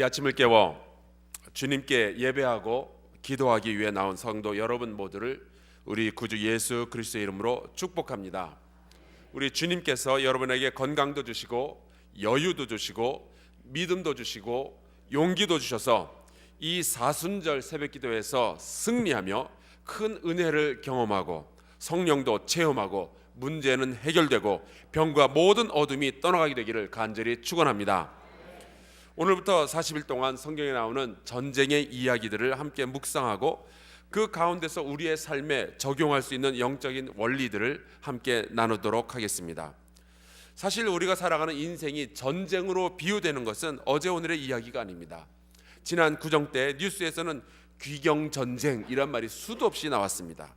이 아침을 깨워 주님께 예배하고 기도하기 위해 나온 성도 여러분 모두를 우리 구주 예수 그리스도의 이름으로 축복합니다. 우리 주님께서 여러분에게 건강도 주시고 여유도 주시고 믿음도 주시고 용기도 주셔서 이 사순절 새벽기도에서 승리하며 큰 은혜를 경험하고 성령도 체험하고 문제는 해결되고 병과 모든 어둠이 떠나가게 되기를 간절히 축원합니다. 오늘부터 40일 동안 성경에 나오는 전쟁의 이야기들을 함께 묵상하고 그 가운데서 우리의 삶에 적용할 수 있는 영적인 원리들을 함께 나누도록 하겠습니다. 사실 우리가 살아가는 인생이 전쟁으로 비유되는 것은 어제 오늘의 이야기가 아닙니다. 지난 구정 때 뉴스에서는 귀경 전쟁이란 말이 수도 없이 나왔습니다.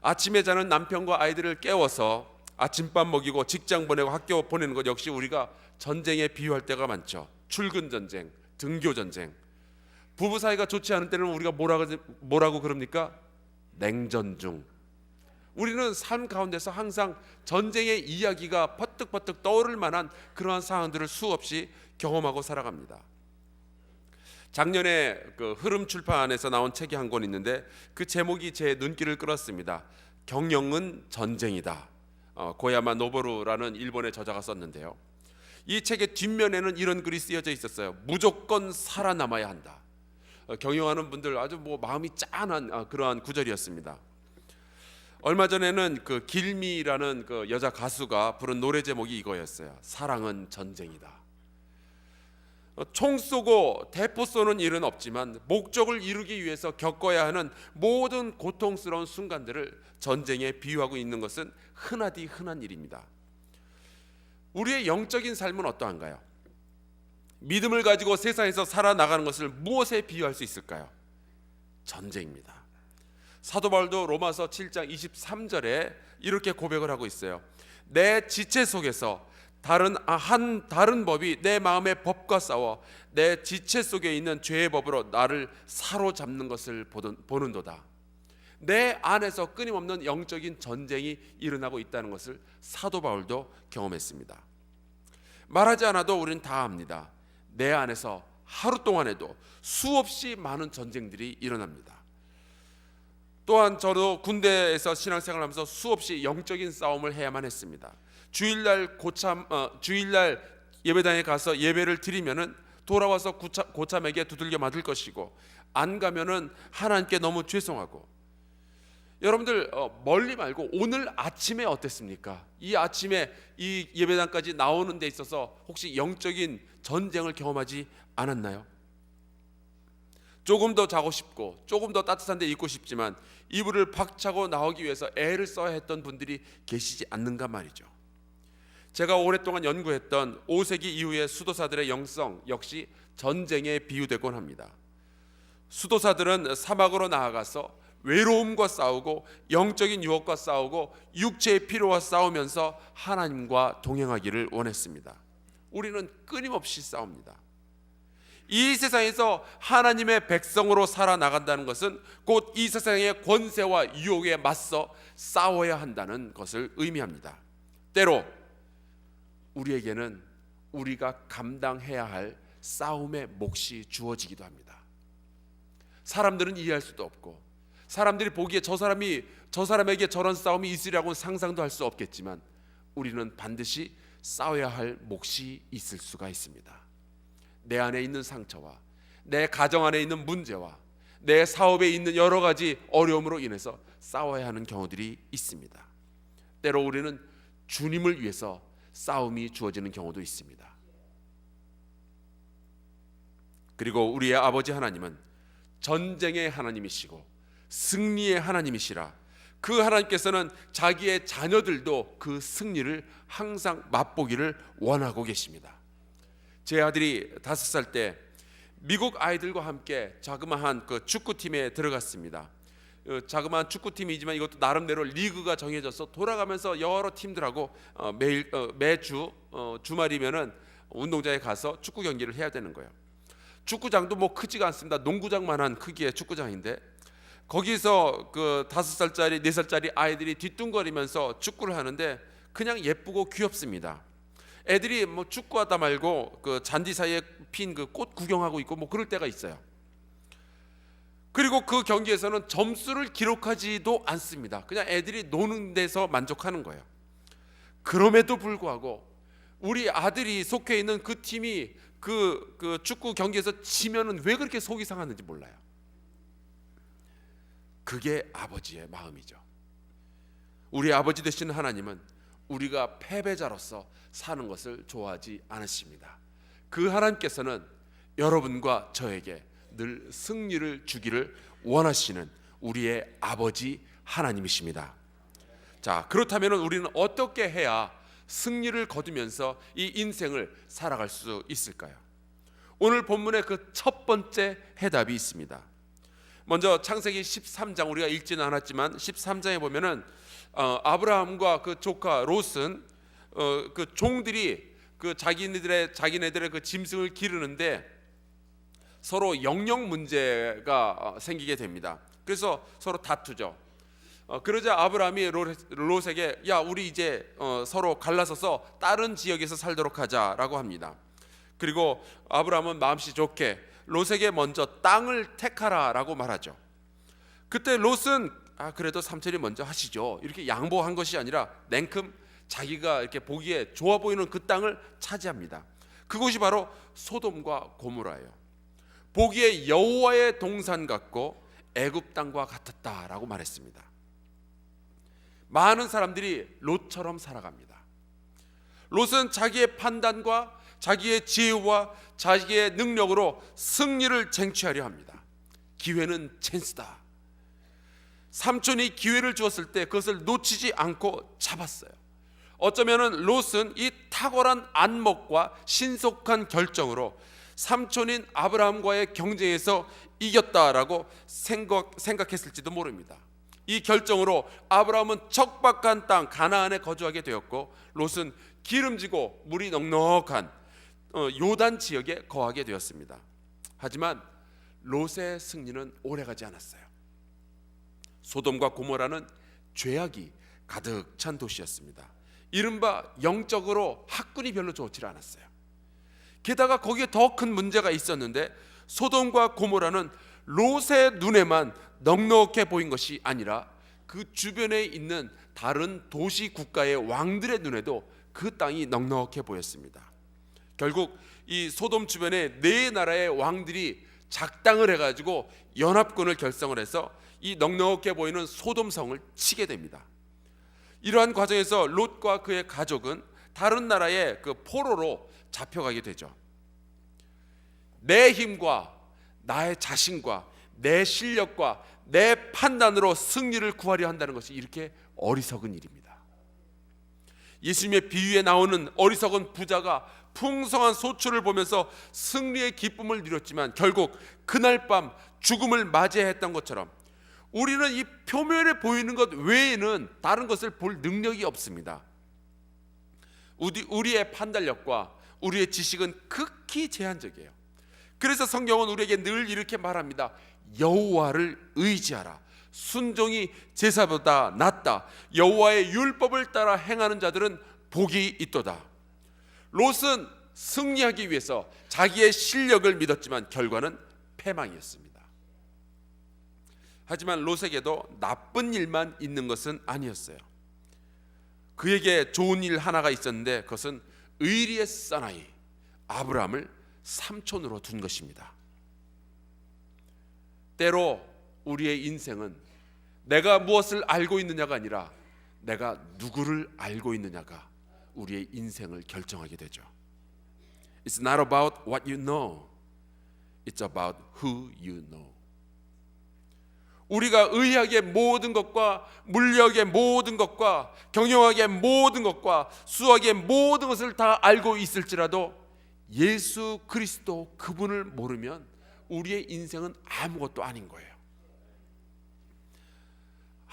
아침에 자는 남편과 아이들을 깨워서 아침밥 먹이고 직장 보내고 학교 보내는 것 역시 우리가 전쟁에 비유할 때가 많죠. 출근 전쟁, 등교 전쟁. 부부 사이가 좋지 않은 때는 우리가 뭐라고 뭐라고 그럽니까? 냉전 중. 우리는 삶 가운데서 항상 전쟁의 이야기가 퍼뜩퍼뜩 떠오를 만한 그러한 상황들을 수없이 경험하고 살아갑니다. 작년에 그 흐름 출판에서 나온 책이 한 권 있는데 그 제목이 제 눈길을 끌었습니다. 경영은 전쟁이다. 어, 고야마 노보루라는 일본의 저자가 썼는데요. 이 책의 뒷면에는 이런 글이 쓰여져 있었어요. 무조건 살아남아야 한다. 어, 경영하는 분들 아주 뭐 마음이 짠한 아, 그러한 구절이었습니다. 얼마 전에는 그 길미라는 그 여자 가수가 부른 노래 제목이 이거였어요. 사랑은 전쟁이다. 어, 총 쏘고 대포 쏘는 일은 없지만 목적을 이루기 위해서 겪어야 하는 모든 고통스러운 순간들을 전쟁에 비유하고 있는 것은 흔하디 흔한 일입니다. 우리의 영적인 삶은 어떠한가요? 믿음을 가지고 세상에서 살아나가는 것을 무엇에 비유할 수 있을까요? 전쟁입니다. 사도 바울도 로마서 7장 23절에 이렇게 고백을 하고 있어요. 내 지체 속에서 다른 아, 한 다른 법이 내 마음의 법과 싸워 내 지체 속에 있는 죄의 법으로 나를 사로잡는 것을 보는도다. 내 안에서 끊임없는 영적인 전쟁이 일어나고 있다는 것을 사도 바울도 경험했습니다. 말하지 않아도 우리는 다 압니다. 내 안에서 하루 동안에도 수없이 많은 전쟁들이 일어납니다. 또한 저도 군대에서 신앙생활하면서 수없이 영적인 싸움을 해야만 했습니다. 주일날 고참 어, 주일날 예배당에 가서 예배를 드리면은 돌아와서 고참, 고참에게 두들겨 맞을 것이고 안 가면은 하나님께 너무 죄송하고 여러분들 어, 멀리 말고 오늘 아침에 어땠습니까? 이 아침에 이 예배당까지 나오는 데 있어서 혹시 영적인 전쟁을 경험하지 않았나요? 조금 더 자고 싶고 조금 더 따뜻한 데 있고 싶지만 이불을 박차고 나오기 위해서 애를 써야 했던 분들이 계시지 않는가 말이죠. 제가 오랫동안 연구했던 5세기 이후의 수도사들의 영성 역시 전쟁에 비유되곤 합니다. 수도사들은 사막으로 나아가서 외로움과 싸우고 영적인 유혹과 싸우고 육체의 피로와 싸우면서 하나님과 동행하기를 원했습니다. 우리는 끊임없이 싸웁니다. 이 세상에서 하나님의 백성으로 살아나간다는 것은 곧 이 세상의 권세와 유혹에 맞서 싸워야 한다는 것을 의미합니다. 때로 우리에게는 우리가 감당해야 할 싸움의 몫이 주어지기도 합니다. 사람들은 이해할 수도 없고 사람들이 보기에 저 사람이 저 사람에게 저런 싸움이 있으리라고는 상상도 할 수 없겠지만 우리는 반드시 싸워야 할 몫이 있을 수가 있습니다. 내 안에 있는 상처와 내 가정 안에 있는 문제와 내 사업에 있는 여러 가지 어려움으로 인해서 싸워야 하는 경우들이 있습니다. 때로 우리는 주님을 위해서 싸움이 주어지는 경우도 있습니다. 그리고 우리의 아버지 하나님은 전쟁의 하나님이시고 승리의 하나님이시라. 그 하나님께서는 자기의 자녀들도 그 승리를 항상 맛보기를 원하고 계십니다. 제 아들이 다섯 살 때 미국 아이들과 함께 자그마한 그 축구팀에 들어갔습니다. 어, 자그마한 축구팀이지만 이것도 나름대로 리그가 정해져서 돌아가면서 여러 팀들하고 어, 매일 어, 매주 주말이면은 운동장에 가서 축구 경기를 해야 되는 거예요. 축구장도 뭐 크지가 않습니다. 농구장만한 크기의 축구장인데 거기서 그 다섯 살짜리 네 살짜리 아이들이 뒤뚱거리면서 축구를 하는데 그냥 예쁘고 귀엽습니다. 애들이 뭐 축구하다 말고 그 잔디 사이에 핀 그 꽃 구경하고 있고 뭐 그럴 때가 있어요. 그리고 그 경기에서는 점수를 기록하지도 않습니다. 그냥 애들이 노는 데서 만족하는 거예요. 그럼에도 불구하고 우리 아들이 속해 있는 그 팀이 그, 그 축구 경기에서 지면은 왜 그렇게 속이 상하는지 몰라요. 그게 아버지의 마음이죠. 우리 아버지 되시는 하나님은 우리가 패배자로서 사는 것을 좋아하지 않으십니다. 그 하나님께서는 여러분과 저에게 늘 승리를 주기를 원하시는 우리의 아버지 하나님이십니다. 자, 그렇다면 우리는 어떻게 해야 승리를 거두면서 이 인생을 살아갈 수 있을까요? 오늘 본문의 그 첫 번째 해답이 있습니다. 먼저 창세기 13장 우리가 읽지는 않았지만 13장에 보면은 어, 아브라함과 그 조카 롯은 어, 그 종들이 그 자기네들의 자기네들의 그 짐승을 기르는데 서로 영역 문제가 어, 생기게 됩니다. 그래서 서로 다투죠. 어, 그러자 아브라함이 롯- 롯에게 야 우리 이제 어, 서로 갈라서서 다른 지역에서 살도록 하자라고 합니다. 그리고 아브라함은 마음씨 좋게 롯에게 먼저 땅을 택하라라고 말하죠. 그때 롯은 아 그래도 삼촌이 먼저 하시죠. 이렇게 양보한 것이 아니라 냉큼 자기가 이렇게 보기에 좋아 보이는 그 땅을 차지합니다. 그곳이 바로 소돔과 고모라예요. 보기에 여호와의 동산 같고 애굽 땅과 같았다라고 말했습니다. 많은 사람들이 롯처럼 살아갑니다. 롯은 자기의 판단과 자기의 지혜와 자기의 능력으로 승리를 쟁취하려 합니다. 기회는 찬스다. 삼촌이 기회를 주었을 때 그것을 놓치지 않고 잡았어요. 어쩌면은 롯은 이 탁월한 안목과 신속한 결정으로 삼촌인 아브라함과의 경쟁에서 이겼다라고 생각, 생각했을지도 모릅니다. 이 결정으로 아브라함은 척박한 땅 가나안에 거주하게 되었고 롯은 기름지고 물이 넉넉한 어, 요단 지역에 거하게 되었습니다. 하지만 롯의 승리는 오래가지 않았어요. 소돔과 고모라는 죄악이 가득 찬 도시였습니다. 이른바 영적으로 학군이 별로 좋지 않았어요. 게다가 거기에 더 큰 문제가 있었는데 소돔과 고모라는 롯의 눈에만 넉넉해 보인 것이 아니라 그 주변에 있는 다른 도시 국가의 왕들의 눈에도 그 땅이 넉넉해 보였습니다. 결국 이 소돔 주변에 네 나라의 왕들이 작당을 해가지고 연합군을 결성을 해서 이 넉넉해 보이는 소돔 성을 치게 됩니다. 이러한 과정에서 롯과 그의 가족은 다른 나라의 그 포로로 잡혀가게 되죠. 내 힘과 나의 자신과 내 실력과 내 판단으로 승리를 구하려 한다는 것이 이렇게 어리석은 일입니다. 예수님의 비유에 나오는 어리석은 부자가 풍성한 소출을 보면서 승리의 기쁨을 누렸지만 결국 그날 밤 죽음을 맞이했던 것처럼 우리는 이 표면에 보이는 것 외에는 다른 것을 볼 능력이 없습니다. 우리, 우리의 판단력과 우리의 지식은 극히 제한적이에요. 그래서 성경은 우리에게 늘 이렇게 말합니다. 여호와를 의지하라. 순종이 제사보다 낫다. 여호와의 율법을 따라 행하는 자들은 복이 있도다. 롯은 승리하기 위해서 자기의 실력을 믿었지만 결과는 패망이었습니다. 하지만 롯에게도 나쁜 일만 있는 것은 아니었어요. 그에게 좋은 일 하나가 있었는데 그것은 의리의 사나이 아브라함을 삼촌으로 둔 것입니다. 때로 우리의 인생은 내가 무엇을 알고 있느냐가 아니라 내가 누구를 알고 있느냐가 우리의 인생을 결정하게 되죠. It's not about what you know. It's about who you know. 우리가 의학의 모든 것과 물리학의 모든 것과 경영학의 모든 것과 수학의 모든 것을 다 알고 있을지라도 예수 그리스도 그분을 모르면 우리의 인생은 아무것도 아닌 거예요.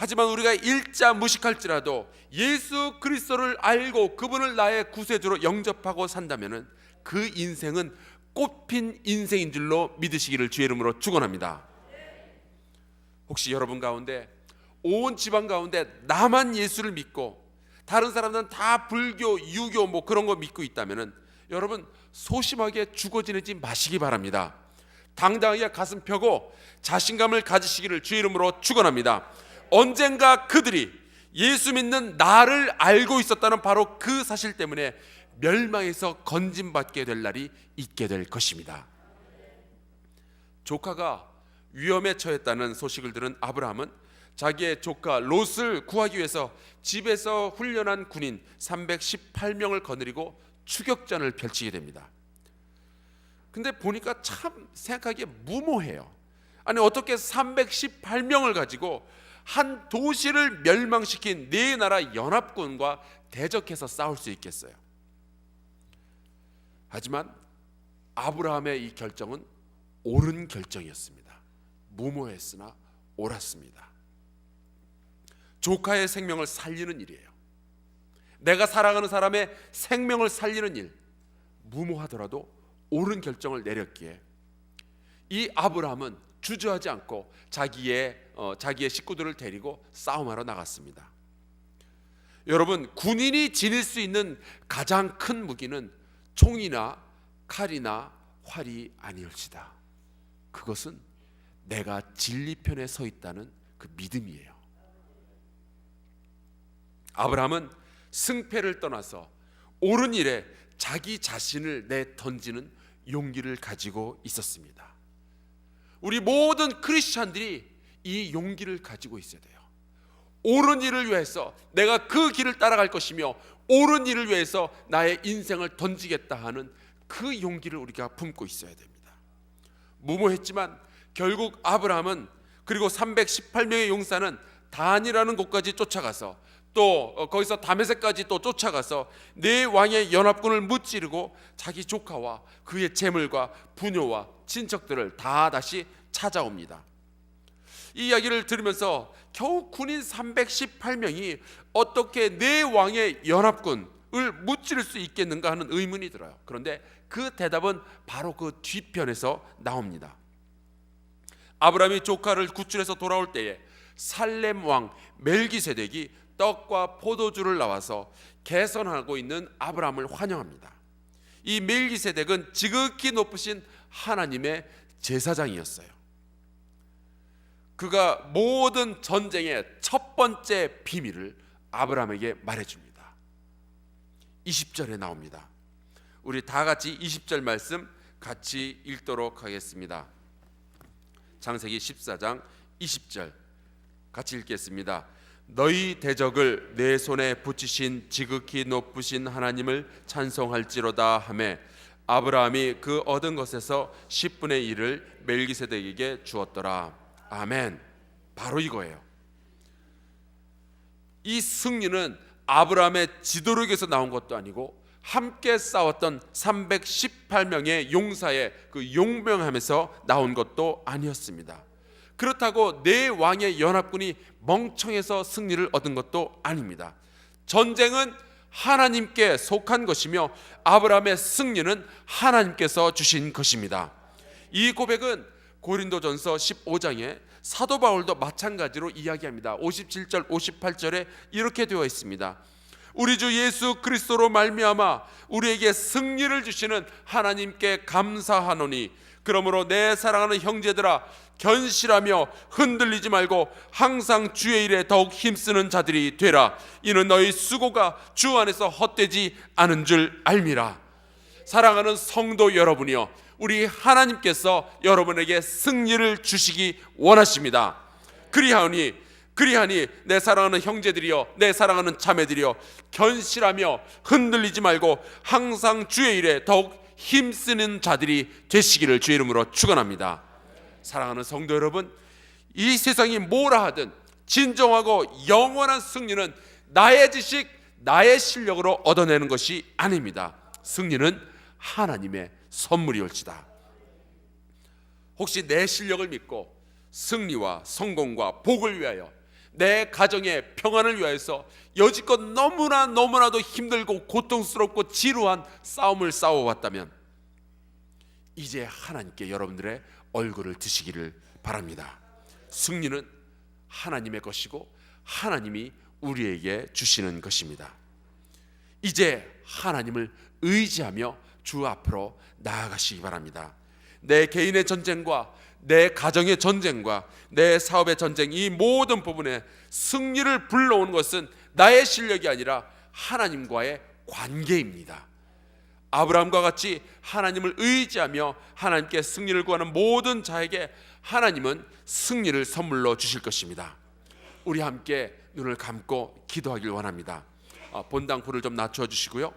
하지만 우리가 일자 무식할지라도 예수 그리스도를 알고 그분을 나의 구세주로 영접하고 산다면은 그 인생은 꽃핀 인생인 줄로 믿으시기를 주의 이름으로 축원합니다. 혹시 여러분 가운데 온 집안 가운데 나만 예수를 믿고 다른 사람들은 다 불교, 유교 뭐 그런 거 믿고 있다면은 여러분 소심하게 죽어 지내지 마시기 바랍니다. 당당하게 가슴 펴고 자신감을 가지시기를 주 이름으로 축원합니다. 언젠가 그들이 예수 믿는 나를 알고 있었다는 바로 그 사실 때문에 멸망에서 건진받게 될 날이 있게 될 것입니다. 조카가 위험에 처했다는 소식을 들은 아브라함은 자기의 조카 롯을 구하기 위해서 집에서 훈련한 군인 318명을 거느리고 추격전을 펼치게 됩니다. 근데 보니까 참 생각하기에 무모해요. 아니 어떻게 318명을 가지고 한 도시를 멸망시킨 네 나라 연합군과 대적해서 싸울 수 있겠어요? 하지만 아브라함의 이 결정은 옳은 결정이었습니다. 무모했으나 옳았습니다. 조카의 생명을 살리는 일이에요. 내가 사랑하는 사람의 생명을 살리는 일, 무모하더라도 옳은 결정을 내렸기에 이 아브라함은 주저하지 않고 자기의 어, 자기의 식구들을 데리고 싸움하러 나갔습니다. 여러분 군인이 지닐 수 있는 가장 큰 무기는 총이나 칼이나 활이 아니올지다. 그것은 내가 진리 편에 서 있다는 그 믿음이에요. 아브라함은 승패를 떠나서 옳은 일에 자기 자신을 내 던지는 용기를 가지고 있었습니다. 우리 모든 크리스찬들이 이 용기를 가지고 있어야 돼요. 옳은 일을 위해서 내가 그 길을 따라갈 것이며 옳은 일을 위해서 나의 인생을 던지겠다 하는 그 용기를 우리가 품고 있어야 됩니다. 무모했지만 결국 아브라함은 그리고 318명의 용사는 단이라는 곳까지 쫓아가서 또 어, 거기서 다메섹까지 또 쫓아가서 네 왕의 연합군을 무찌르고 자기 조카와 그의 재물과 부녀와 친척들을 다 다시 찾아옵니다. 이 이야기를 들으면서 겨우 군인 318명이 어떻게 네 왕의 연합군을 무찌를 수 있겠는가 하는 의문이 들어요. 그런데 그 대답은 바로 그 뒤편에서 나옵니다. 아브라함이 조카를 구출해서 돌아올 때에 살렘 왕 멜기세덱이 떡과 포도주를 나와서 개선하고 있는 아브라함을 환영합니다. 이 멜기세덱은 지극히 높으신 하나님의 제사장이었어요. 그가 모든 전쟁의 첫 번째 비밀을 아브라함에게 말해줍니다. 20절에 나옵니다. 우리 다 같이 20절 말씀 같이 읽도록 하겠습니다. 창세기 14장 20절 같이 읽겠습니다. 너희 대적을 내 손에 붙이신 지극히 높으신 하나님을 찬송할지로다 하매 아브라함이 그 얻은 것에서 10분의 1을 멜기세덱에게 주었더라. 아멘. 바로 이거예요. 이 승리는 아브라함의 지도력에서 나온 것도 아니고 함께 싸웠던 318명의 용사의 그 용병함에서 나온 것도 아니었습니다. 그렇다고 네 왕의 연합군이 멍청해서 승리를 얻은 것도 아닙니다. 전쟁은 하나님께 속한 것이며 아브라함의 승리는 하나님께서 주신 것입니다. 이 고백은 고린도전서 15장에 사도 바울도 마찬가지로 이야기합니다. 57절 58절에 이렇게 되어 있습니다. 우리 주 예수 그리스도로 말미암아 우리에게 승리를 주시는 하나님께 감사하노니 그러므로 내 사랑하는 형제들아 견실하며 흔들리지 말고 항상 주의 일에 더욱 힘쓰는 자들이 되라. 이는 너희 수고가 주 안에서 헛되지 않은 줄 알미라. 사랑하는 성도 여러분이여 우리 하나님께서 여러분에게 승리를 주시기 원하십니다. 그리하오니 그리하니 내 사랑하는 형제들이여 내 사랑하는 자매들이여 견실하며 흔들리지 말고 항상 주의 일에 더욱 힘쓰는 자들이 되시기를 주의 이름으로 축원합니다. 사랑하는 성도 여러분, 이 세상이 뭐라 하든 진정하고 영원한 승리는 나의 지식, 나의 실력으로 얻어내는 것이 아닙니다. 승리는 하나님의 선물이올지다. 혹시 내 실력을 믿고 승리와 성공과 복을 위하여 내 가정의 평안을 위해서 여지껏 너무나 너무나도 힘들고 고통스럽고 지루한 싸움을 싸워왔다면 이제 하나님께 여러분들의 얼굴을 드시기를 바랍니다. 승리는 하나님의 것이고 하나님이 우리에게 주시는 것입니다. 이제 하나님을 의지하며 주 앞으로 나아가시기 바랍니다. 내 개인의 전쟁과 내 가정의 전쟁과 내 사업의 전쟁 이 모든 부분에 승리를 불러오는 것은 나의 실력이 아니라 하나님과의 관계입니다. 아브라함과 같이 하나님을 의지하며 하나님께 승리를 구하는 모든 자에게 하나님은 승리를 선물로 주실 것입니다. 우리 함께 눈을 감고 기도하길 원합니다. 아, 본당 불을 좀 낮춰 주시고요.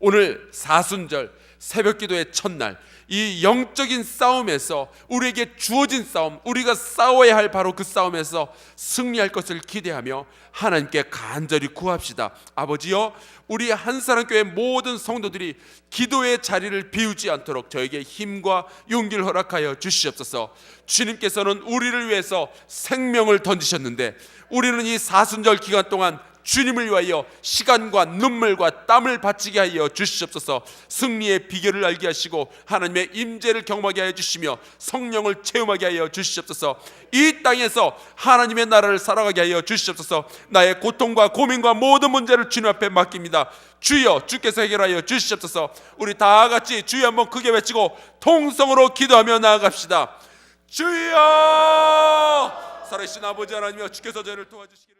오늘 사순절 새벽 기도의 첫날 이 영적인 싸움에서 우리에게 주어진 싸움 우리가 싸워야 할 바로 그 싸움에서 승리할 것을 기대하며 하나님께 간절히 구합시다. 아버지여 우리 한사람교회 모든 성도들이 기도의 자리를 비우지 않도록 저에게 힘과 용기를 허락하여 주시옵소서. 주님께서는 우리를 위해서 생명을 던지셨는데 우리는 이 사순절 기간 동안 주님을 위하여 시간과 눈물과 땀을 바치게 하여 주시옵소서. 승리의 비결을 알게 하시고 하나님의 임재를 경험하게 하여 주시며 성령을 체험하게 하여 주시옵소서. 이 땅에서 하나님의 나라를 살아가게 하여 주시옵소서. 나의 고통과 고민과 모든 문제를 주님 앞에 맡깁니다. 주여 주께서 해결하여 주시옵소서. 우리 다 같이 주여 한번 크게 외치고 통성으로 기도하며 나아갑시다. 주여 살아계신 아버지 하나님여 주께서 저를 도와주시기를